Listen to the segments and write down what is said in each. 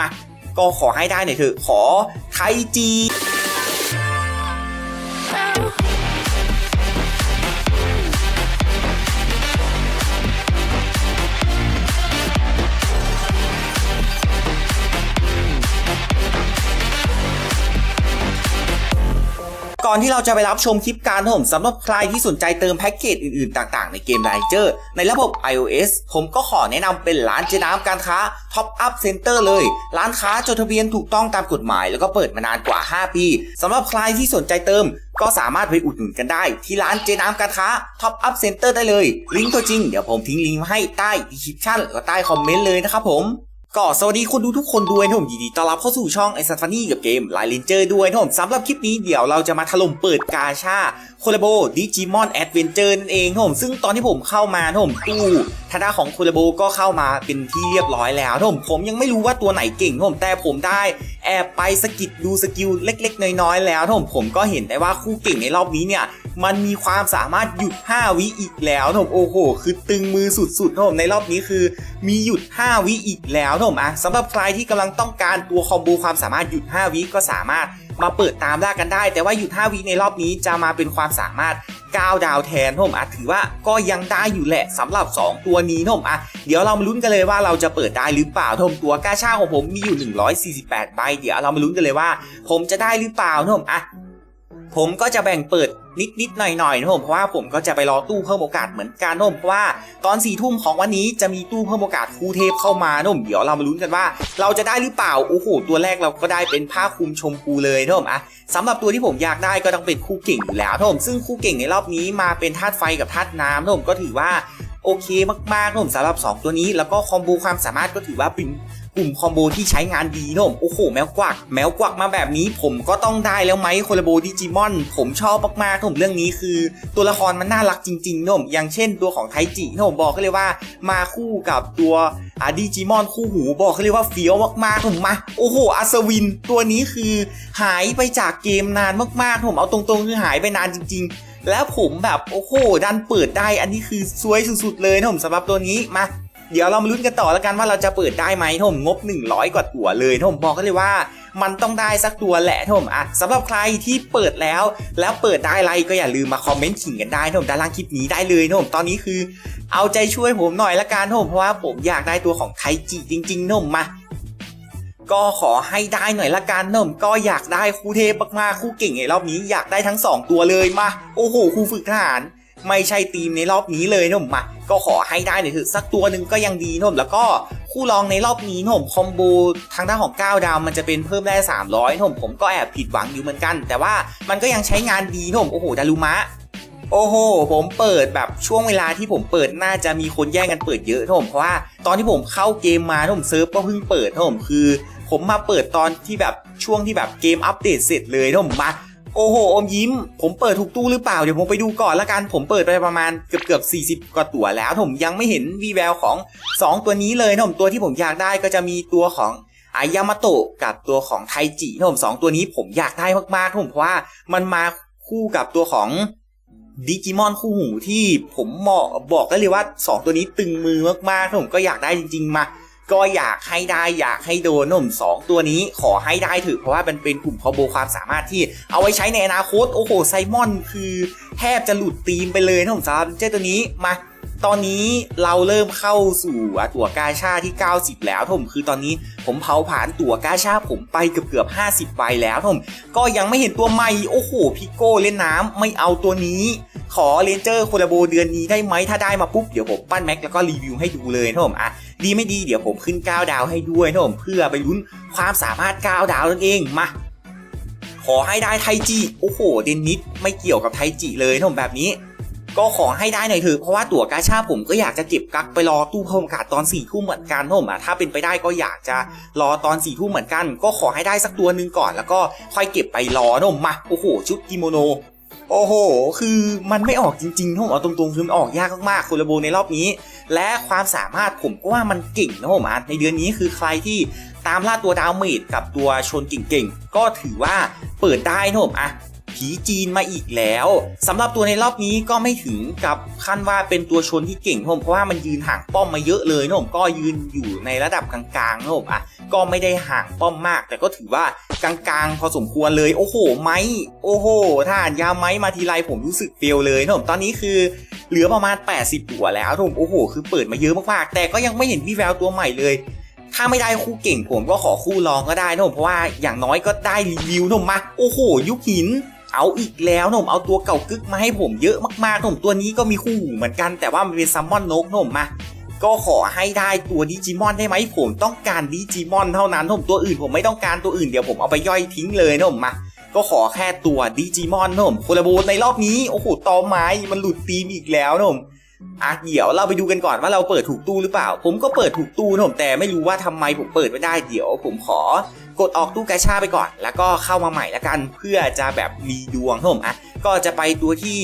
มาก็ขอให้ได้หน่อยเถอะขอไทจี อนที่เราจะไปรับชมคลิปการผมสำหรับใครที่สนใจเติมแพ็กเกจอื่นๆ ต่างๆ ในเกมไ i เจอร์ในระบบ iOS ผมก็ขอแนะนำเป็นร้านเจน้ำการค้า Top Up Center เลย ร้านค้าจดทะเบียนถูกต้องตามกฎหมาย แล้วก็เปิดมานานกว่า 5 ปีสำหรับใครที่สนใจเติมก็สามารถไปอุดหนุนกันได้ ที่ร้านเจน้ำการค้า Top Up Center ได้เลย ลิงก์ตัวจริงเดี๋ยวผมทิ้งลิงก์มาให้ใต้ดีคริปชั่นแล้วก็ใต้คอมเมนต์เลยนะครับผม ก็สวัสดีคนดูทุกคนด้วยนะผมยินดีต้อนรับเข้าสู่ช่องไอซันฟานี่กับเกมไลเลนเจอร์ด้วยนะผมสำหรับคลิปนี้เดี๋ยวเราจะมาถล่มเปิดกาชาโคลาโบดิจิมอนแอดเวนเจอร์นั่นเองนะผมซึ่งตอนที่ผมเข้ามานะผมตู้ทาด้าของโคลาโบก็เข้ามาเป็นที่เรียบร้อยแล้วนะผมผมยังไม่รู้ว่าตัวไหนเก่งนะผมแต่ผมได้แอบไปสกิดดูสกิลเล็ก ๆ น้อยๆแล้วนะผมผมก็เห็นได้ว่าคู่เก่งในรอบนี้เนี่ย มันมีความสามารถหยุด 5 วิอีกแล้วนะผมโอ้โห คือตึงมือสุดๆนะผมในรอบนี้คือ มีหยุด 5 วิอีกแล้วนะผมอะสำหรับใครที่กำลังต้องการตัวคอมโบความสามารถหยุด 5 วิก็สามารถมาเปิดตามล่ากันได้ แต่ว่าหยุด 5 วิในรอบนี้จะมาเป็นความสามารถ9ดาวแทนนะผมอะถือว่าก็ยังได้อยู่แหละสำหรับ 2 ตัวนี้นะผมอะเดี๋ยวเรามาลุ้นกันเลยว่าเราจะเปิดได้หรือเปล่านะผมตัวกาชาของผมมีอยู่ 148 ใบ เดี๋ยวเรามาลุ้นกันเลยว่า ผมจะได้หรือเปล่านะผมอะ ผมก็จะแบ่งเปิดนิดนิดๆหน่อยหน่อยๆนะผมเพราะว่าผมก็จะไปรอตู้เพิ่มโอกาสเหมือนกันนะผมเพราะว่าตอนสี่ทุ่มของวันนี้จะมีตู้เพิ่มโอกาสครูเทพเข้ามานะผมเดี๋ยวเรามาลุ้นกันว่า เราจะได้หรือเปล่าโอ้โหตัวแรกเราก็ได้เป็นผ้าคลุมชมพูเลยนะผมอะสำหรับตัวที่ผมอยากได้ก็ต้องเป็นคู่เก่งอยู่แล้วนะผมซึ่งคู่เก่งในรอบนี้มาเป็นธาตุไฟกับธาตุน้ำนะผมก็ถือว่าโอเคมากๆนะผมสำหรับสองตัวนี้แล้วก็คอมโบความสามารถก็ถือว่าเป็น กลุ่มคอมโบที่ใช้งานดีนะผมโอ้โหแมวกวัก แมวกวักมาแบบนี้ผมก็ต้องได้แล้วไหมโคลาโบดิจิมอน ผมชอบมากๆนะผมเรื่องนี้คือ ตัวละครมันน่ารักจริงๆนะผมอย่างเช่นตัวของไทจินะผมบอกก็เลยว่ามาคู่กับตัวอาดิจิมอนคู่หูบอกเขาเลยว่าเฟี้ยวมากๆนะผมมาโอ้โหอัศวิน ตัวนี้คือหายไปจากเกมนานมากๆนะผมเอาตรงๆคือหายไปนานจริง ๆ แล้วผมแบบโอ้โหดันเปิดได้อันนี้คือสวยสุดๆเลยนะผมสำหรับตัวนี้มา เดี๋ยวเรามาลุ้นกันต่อแล้วกันว่าเราจะเปิดได้ไหมท่ผมงบ 100 กว่าตัวเลยท่ผมบอกกันเลยว่ามันต้องได้สักตัวแหละท่ผมอะสำหรับใครที่เปิดแล้ว แล้วเปิดได้อะไรก็อย่าลืมมาคอมเมนต์ขิงกันได้ท่ผมด้านล่างคลิปนี้ได้เลยท่ผมตอนนี้คือ เอาใจช่วยผมหน่อยละกันท่ผมเพราะว่าผมอยากได้ตัวของไทจิจริงๆท่ผมมาก็ขอให้ได้หน่อยละกันท่มก็อยากได้คู่เทพมากๆคู่เก่งในรอบนี้อยากได้ทั้งสองตัวเลยมา โอ้โหครูฝึกทหาร ไม่ใช่ทีมในรอบนี้เลยนะผมมาก็ขอให้ได้หน่อยเถอะสักตัวหนึ่งก็ยังดีนะผมแล้วก็คู่รองในรอบนี้นะผมคอมโบทางด้านของ 9 ดาวมันจะเป็นเพิ่มได้ 300นะผมผมก็แอบผิดหวังอยู่เหมือนกัน แต่ว่ามันก็ยังใช้งานดีนะผมโอ้โหดารุมะโอ้โห ผมเปิดแบบช่วงเวลาที่ผมเปิดน่าจะมีคนแย่งกันเปิดเยอะนะผมเพราะว่าตอนที่ผมเข้าเกมมานะผมเซิร์ฟก็เพิ่งเปิดนะผมคือ ผมมาเปิดตอนที่แบบช่วงที่แบบเกมอัปเดตเสร็จเลยนะผมมา โอ้โห อมยิ้ม ผมเปิดถูกตู้หรือเปล่า เดี๋ยวผมไปดูก่อนละกัน ผมเปิดไปประมาณเกือบเกือบ40 กว่าตัวแล้ว ผมยังไม่เห็นวีแววของ 2 ตัวนี้เลยนะผมตัวที่ผมอยากได้ก็จะมีตัวของอายามาโตะกับตัวของไทจินะผมสองตัวนี้ผมอยากได้มากๆนะผมเพราะว่ามันมาคู่กับตัวของดิจิมอนคู่หูที่ผมเหมาะบอกได้เลยว่า 2 ตัวนี้ตึงมือมากๆนะผมก็อยากได้จริง ๆ มา ก็อยากให้ได้อยากให้โดนหนุ่มสองตัวนี้ขอให้ได้ถือเพราะว่ามันเป็นกลุ่มคอโบความสามารถที่เอาไว้ใช้ในอนาคตโอ้โหไซมอนคือแทบจะหลุดตีมไปเลยนะผมสำหรับเจ้าตัวนี้มา ตอนนี้เราเริ่มเข้าสู่ตั๋วกาชาที่ 90 แล้วผมคือตอนนี้ผมเผาผ่านตั๋วกาชาผมไปเกือบเกือบๆ50ใบแล้วผมก็ยังไม่เห็นตัวใหม่โอ้โหพิโก้เล่นน้ำไม่เอาตัวนี้ ขอเลนเจอร์โคลาโบเดือนนี้ได้ไหมถ้าได้มาปุ๊บเดี๋ยวผมปั้นแม็กแล้วก็รีวิวให้ดูเลยนะผมอะดีไม่ดีเดี๋ยวผมขึ้น9ดาวให้ด้วยนะผมเพื่อไปลุ้นความสามารถ9ดาวนั่นเองมาขอให้ได้ไทจิโอ้โหเดนนิดไม่เกี่ยวกับไทจิเลยนะผมแบบนี้ ก็ขอให้ได้หน่อยเถอะเพราะว่าตั๋วกาชาผมก็อยากจะเก็บกักไปรอตู้พิ่มกาสตอน4ี่ทุ่มเหมือนกันนะผมอะถ้าเป็นไปได้ก็อยากจะรอตอน4ี่ทุ่มเหมือนกัน ก็ขอให้ได้สักตัวหนึ่งก่อน แล้วก็ค่อยเก็บไปรอนะผมมาโอ้โหชุดกิโมโนโอ้โห คือมันไม่ออกจริงๆนผมเอาตรงๆ คือมันออกยากมากๆ โคลาโบในรอบนี้ และความสามารถผมก็ว่ามันเก่งนะผมอะในเดือนนี้คือใครที่ตามล่าตัวดาวเมจกับตัวชนเก่งๆ ก็ถือว่าเปิดได้นะผมอะ ผีจีนมาอีกแล้วสำหรับตัวในรอบนี้ก็ไม่ถึงกับขั้นว่าเป็นตัวชนที่เก่งนะผมเพราะว่ามันยืนห่างป้อมมาเยอะเลยนะผมก็ยืนอยู่ในระดับกลางๆนะผมอะก็ไม่ได้ห่างป้อมมาก แต่ก็ถือว่ากลางๆ พอสมควรเลยโอ้โหไม้โอ้โหถ้าอ่านยาไม้มาทีไรผมรู้สึกเฟลเลยนะผมตอนนี้คือเหลือประมาณ 80ตัวแล้วนะผมโอ้โห คือเปิดมาเยอะมากๆ แต่ก็ยังไม่เห็นวี่แววตัวใหม่เลยถ้าไม่ได้คู่เก่งผมก็ขอคู่รองก็ได้นะผมเพราะว่าอย่างน้อยก็ได้รีวิวนะผมมาโอ้โห ยุคหิน เอาอีกแล้วนะผมเอาตัวเก่ากึกมาให้ผมเยอะมากๆนะผมตัวนี้ก็มีคู่หูเหมือนกันแต่ว่ามันเป็นซัมมอนนกนะผมมาก็ขอให้ได้ตัวดิจิมอนได้ไหมผมต้องการดิจิมอนเท่านั้นนะผมตัวอื่นผมไม่ต้องการตัวอื่นเดี๋ยวผมเอาไปย่อยทิ้งเลยนะผมมา ก็ขอแค่ตัวดิจิมอนนะผมโคลาโบในรอบนี้โอ้โหตอไม้มันหลุดตีมอีกแล้วนะผมอะเดี๋ยวเราไปดูกันก่อนว่าเราเปิดถูกตู้หรือเปล่า ผมก็เปิดถูกตู้นะผมแต่ไม่รู้ว่าทำไมผมเปิดไม่ได้เดี๋ยว ผมขอ กดออกตู้กาชาไปก่อน แล้วก็เข้ามาใหม่ละกัน เพื่อจะแบบมีดวงนะผมอะก็จะไปตัวที่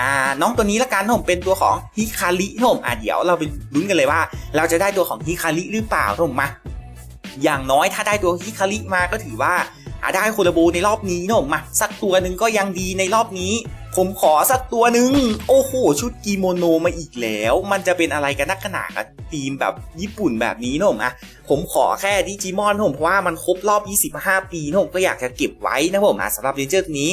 อ่าน้องตัวนี้ละกันผมเป็นตัวของฮิคารินะผมอะเดี๋ยวเราไปลุ้นกันเลยว่า เราจะได้ตัวของฮิคาริหรือเปล่านะผมมาอย่างน้อยถ้าได้ตัวฮิคาริมาก็ถือว่าอาได้โคลาโบในรอบนี้นะผมมาสักตัวหนึ่งก็ยังดีในรอบนี้ ผมขอสักตัวหนึ่งโอ้โห ชุดกิโมโนมาอีกแล้ว มันจะเป็นอะไรกันนักหนากับทีมแบบญี่ปุ่นแบบนี้นะผมอะผมขอแค่ดิจิมอนผมเพราะว่ามันครบรอบ 25 ปีนะผมก็อยากจะเก็บไว้นะผมอะสำหรับเรนเจอร์นี้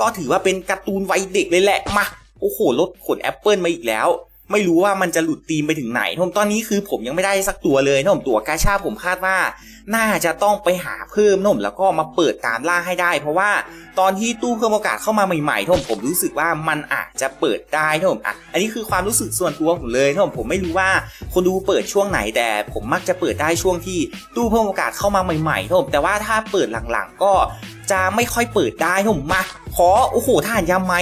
ก็ถือว่าเป็นการ์ตูนวัยเด็กเลยแหละมาโอ้โหรถขนแอปเปิลมาอีกแล้ว ไม่รู้ว่ามันจะหลุดธีมไปถึงไหนนะผมตอนนี้คือผมยังไม่ได้สักตัวเลยนะผมตัวกาชาผมคาดว่า น่าจะต้องไปหาเพิ่มนะผมแล้วก็มาเปิดตามล่าให้ได้ เพราะว่าตอนที่ตู้เพิ่มโอกาสเข้ามาใหม่ๆนะผมผมรู้สึกว่ามันอาจจะเปิดได้นะผมอะอันนี้คือความรู้สึกส่วนตัวผมเลยนะผมผมไม่รู้ว่าคนดูเปิดช่วงไหนแต่ ผมมักจะเปิดได้ช่วงที่ตู้เพิ่มโอกาสเข้ามาใหม่ๆนะผมแต่ว่าถ้าเปิดหลังๆก็จะไม่ค่อยเปิดได้นะผมมาขอโอ้โหท่านยาไหม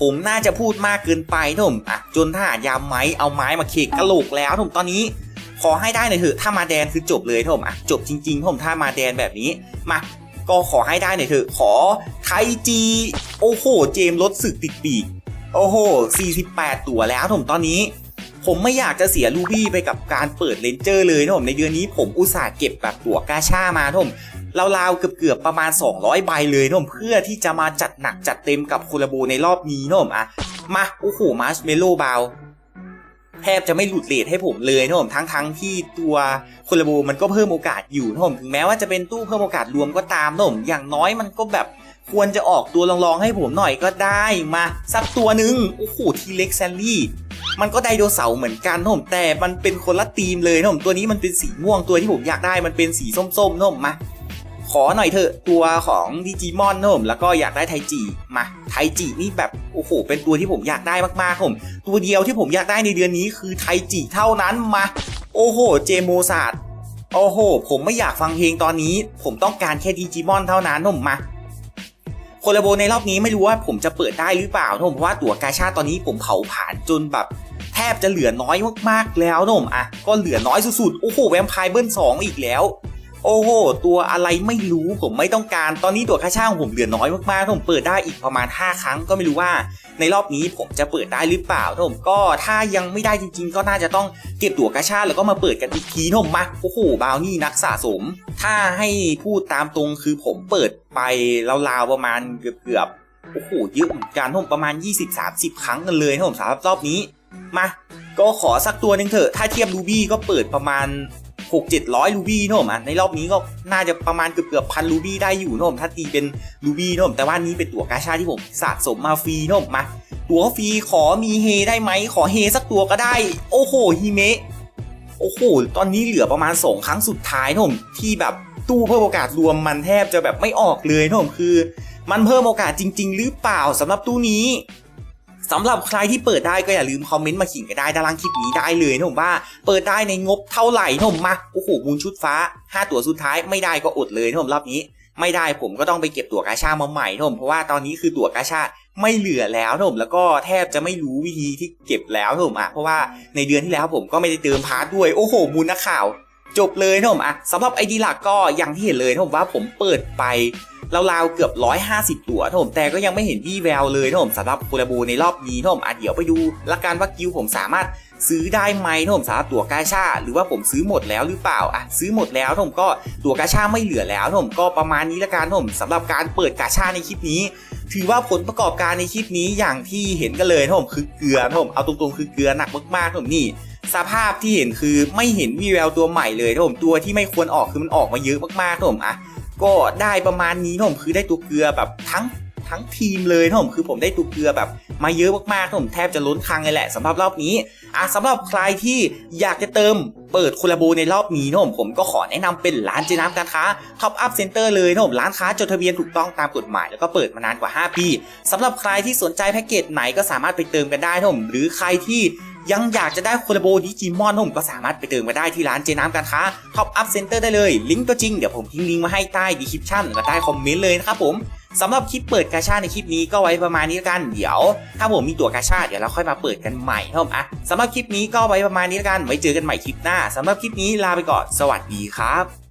ผมน่าจะพูดมากเกินไปนะผมอะจนทหารยามไม้เอาไม้มาเคกกระโหลกแล้วนะผมตอนนี้ขอให้ได้หน่อยเถอะถ้ามาแดนคือจบเลยนะผมอะจบจริงๆผมถ้ามาแดนแบบนี้มาก็ขอให้ได้หน่อยเถอะขอไทจีโอ้โหเจมส์รถศึกติดปีกโอ้โห 48 ตัวแล้วนะผมตอนนี้ ผมไม่อยากจะเสียลูบี้ไปกับการเปิดเลนเจอร์เลยนะผมในเดือนนี้ผมอุตส่าห์เก็บแบบตัวกาชามานะผม ราวๆเกือบๆประมาณ 200 ใบเลยนะผมเพื่อที่จะมาจัดหนักจัดเต็มกับโคลาโบในรอบนี้นะผมอะมาโอ้โหมาร์ชเมลโล่บาวแทบจะไม่หลุดเลทให้ผมเลยนะผมทั้งทั้งที่ตัวคลาโบมันก็เพิ่มโอกาสอยู่นะผมถึงแม้ว่าจะเป็นตู้เพิ่มโอกาสรวมก็ตามนะผมอย่างน้อยมันก็แบบควรจะออกตัวลองๆให้ผมหน่อยก็ได้มาสักตัวหนึ่งโอ้โหทีเล็กแซลลี่มันก็ไดโนเสาร์เหมือนกันนะผมแต่มันเป็นคนละธีมเลยนะผมตัวนี้มันเป็นสีม่วงตัวที่ผมอยากได้มันเป็นสีส้มๆนะผมมา ขอหน่อยเถอะตัวของดิจิมอนนะผมแล้วก็อยากได้ไทจิมาไทจินี่แบบโอ้โหเป็นตัวที่ผมอยากได้มากๆผมตัวเดียวที่ผมอยากได้ในเดือนนี้คือไทจิเท่านั้นมาโอ้โหเจโมซาดโอ้โห ผมไม่อยากฟังเพลงตอนนี้ ผมต้องการแค่ดิจิมอนเท่านั้นนะผมมาโคลาโบในรอบนี้ไม่รู้ว่าผมจะเปิดได้หรือเปล่านะผมเพราะว่าตั๋วกาชาตอนนี้ผมเผาผ่านจนแบบแทบจะเหลือน้อยมากๆแล้วนมอะก็เหลือน้อยสุดๆ โอ้โหแวมไพร์เบิร์นสองอีกแล้ว โอ้โห ตัวอะไรไม่รู้ผมไม่ต้องการ ตอนนี้ตัวค่าช่างผมเหลือน้อยมากๆผมเปิดได้อีกประมาณ 5 ครั้งก็ไม่รู้ว่า ในรอบนี้ผมจะเปิดได้หรือเปล่าผมก็ถ้ายังไม่ได้จริง ๆ ก็น่าจะต้องเก็บตั๋วกาชาแล้วก็มาเปิดกันอีกทีนะผมมาโอ้โหบาวนี่นักสะสม ถ้าให้พูดตามตรงคือผมเปิดไปราวๆประมาณเกือบๆโอ้โหเยอะเหมือนกันผมประมาณ 20-30 ครั้งกันเลยนะผมสำหรับรอบนี้มาก็ขอสักตัวหนึ่งเถอะ ถ้าเทียบรูบี้ก็เปิดประมาณ หกเจ็ดร้อยรูบี้นะผมอะในรอบนี้ก็น่าจะประมาณเกือบเกือบพันรูบี้ได้อยู่นะผมถ้าตีเป็นรูบี้นะผมแต่ว่านี้เป็นตัวกาชาที่ผมสะสมมาฟรีนะผมมาตัวฟรีขอมีเฮได้ไหมขอเฮสักตัวก็ได้ โอ้โหฮิเมะโอ้โหตอนนี้เหลือประมาณสองครั้งสุดท้ายนะผมที่แบบตู้เพิ่มโอกาสรวมมันแทบจะแบบไม่ออกเลยนะผมคือ มันเพิ่มโอกาสจริง ๆ หรือเปล่าสำหรับตู้นี้ สำหรับใครที่เปิดได้ก็อย่าลืมคอมเมนต์มาขิงกันได้ด้านล่างคลิปนี้ได้เลยนะผมว่าเปิดได้ในงบเท่าไหร่นะผมมาโอ้โหมูลชุดฟ้า 5 ตัวสุดท้ายไม่ได้ก็อดเลยนะผมรอบนี้ ไม่ได้ผมก็ต้องไปเก็บตั๋วกาชามาใหม่นะผมเพราะว่าตอนนี้คือตั๋วกาชาไม่เหลือแล้วนะผมแล้วก็แทบจะไม่รู้วิธีที่เก็บแล้วนะผมอะเพราะว่าในเดือนที่แล้วผมก็ไม่ได้เติมพาร์ทด้วยโอ้โหมูลนักข่าวจบเลยนะผมอะสำหรับไอดีหลักก็อย่างที่เห็นเลยนะผมว่าผมเปิดไป ราวๆเกือบ 150 ตัวนผมแต่ก็ยังไม่เห็นวี่แววเลยนผมสำหรับโคลาโบในรอบนี้นผมอะเดี๋ยวไปดูละกันว่ากิวผมสามารถซื้อได้ไหมนผมสำหรับตัวกาชาหรือว่าผมซื้อหมดแล้วหรือเปล่าอะซื้อหมดแล้วนผมก็ตัวกาชาไม่เหลือแล้วนผมก็ประมาณนี้ละกันนผมสำหรับการเปิดกาชาในคลิปนี้ ถือว่าผลประกอบการในคลิปนี้อย่างที่เห็นกันเลยนผมคือเกลือนผมเอาตรงๆคือเกลือหนักมากๆนผมนี่สภาพที่เห็นคือไม่เห็นวีแววตัวใหม่เลยนผมตัวที่ไม่ควรออกคือมันออกมาเยอะมากๆนผมอะ ก็ได้ประมาณนี้นะผมคือได้ตัวเกลือแบบทั้งทั้งทีมเลยนะผมคือผมได้ตัวเกลือแบบ มาเยอะมากๆนะผมแทบจะล้นคลังเลยแหละสำหรับรอบนี้อะสำหรับใครที่อยากจะเติมเปิดคอลลาโบในรอบนี้นะผมผมก็ขอแนะนำเป็นร้านเจน้ำการค้าท็อปอัพเซ็นเตอร์เลยนะผมร้านค้าจดทะเบียนถูกต้องตามกฎหมาย แล้วก็เปิดมานานกว่า 5 ปีสำหรับใครที่สนใจแพ็กเกจไหนก็สามารถไปเติมกันได้นะผมหรือใครที่ ยังอยากจะได้โคลาโบดิจิมอนผมก็สามารถไปเติมมาได้ที่ร้านเจน้ำการค้าท็อปอัพเซ็นเตอร์ได้เลย ลิงก์ตัวจริงเดี๋ยวผมทิ้งลิงก์มาให้ใต้ดีคริปชั่นแล้วก็ใต้คอมเมนต์เลยนะครับผมสำหรับคลิปเปิดกาชาในคลิปนี้ก็ไว้ประมาณนี้แล้วกัน เดี๋ยว ถ้าผมมีตัวกาชาเดี๋ยวเราค่อยมาเปิดกันใหม่ครับผมอะสำหรับคลิปนี้ก็ไว้ประมาณนี้แล้วกันไว้เจอกันใหม่คลิปหน้าสำหรับคลิปนี้ลาไปก่อนสวัสดีครับ